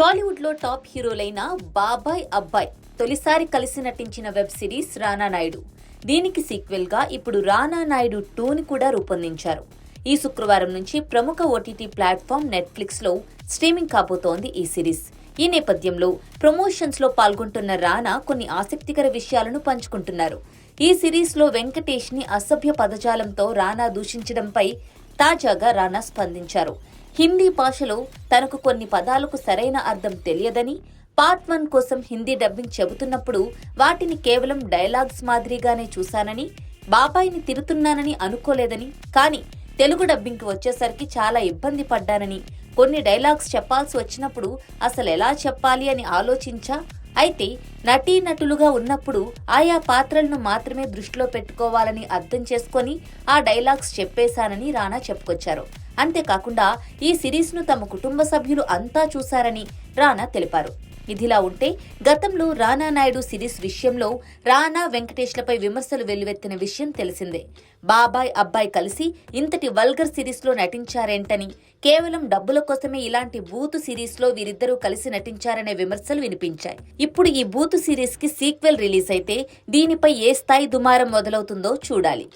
టాలీవుడ్లో టాప్ హీరోలైన బాబాయ్ అబ్బాయ్ తొలిసారి కలిసి నటించిన వెబ్ సిరీస్ రానా నాయుడు. దీనికి సీక్వెల్గా ఇప్పుడు రానా నాయుడు టూని కూడా రూపొందించారు. ఈ శుక్రవారం నుంచి ప్రముఖ ఓటీటీ ప్లాట్ఫామ్ నెట్ఫ్లిక్స్లో స్ట్రీమింగ్ కాబోతోంది ఈ సిరీస్. ఈ నేపథ్యంలో ప్రమోషన్స్లో పాల్గొంటున్న రానా కొన్ని ఆసక్తికర విషయాలను పంచుకుంటున్నారు. ఈ సిరీస్లో వెంకటేష్ని అసభ్య పదజాలంతో రానా దూషించడంపై తాజాగా రానా స్పందించారు. హిందీ భాషలో తనకు కొన్ని పదాలకు సరైన అర్థం తెలియదని పార్ట్ వన్ కోసం హిందీ డబ్బింగ్ చెబుతున్నప్పుడు వాటిని కేవలం డైలాగ్స్ మాదిరిగానే చూశానని బాబాయిని తిరుతున్నానని అనుకోలేదని కానీ తెలుగు డబ్బింగ్కి వచ్చేసరికి చాలా ఇబ్బంది పడ్డానని కొన్ని డైలాగ్స్ చెప్పాల్సి వచ్చినప్పుడు అసలు ఎలా చెప్పాలి అని ఆలోచించా. అయితే నటీనటులుగా ఉన్నప్పుడు ఆయా పాత్రలను మాత్రమే దృష్టిలో పెట్టుకోవాలని అర్థం చేసుకొని ఆ డైలాగ్స్ చెప్పేశానని రానా చెప్పుకొచ్చారు. అంతేకాకుండా ఈ సిరీస్ను తమ కుటుంబ సభ్యులు అంతా చూశారని రానా తెలిపారు. ఇదిలా ఉంటే గతంలో రానా నాయుడు సిరీస్ విషయంలో రానా వెంకటేష్లపై విమర్శలు వెల్లువెత్తిన విషయం తెలిసిందే. బాబాయ్ అబ్బాయి కలిసి ఇంతటి వల్గర్ సిరీస్లో నటించారేంటని కేవలం డబ్బుల కోసమే ఇలాంటి బూతు సిరీస్లో వీరిద్దరూ కలిసి నటించారనే విమర్శలు వినిపించాయి. ఇప్పుడు ఈ బూతు సిరీస్కి సీక్వెల్ రిలీజ్ అయితే దీనిపై ఏ స్థాయి దుమారం మొదలవుతుందో చూడాలి.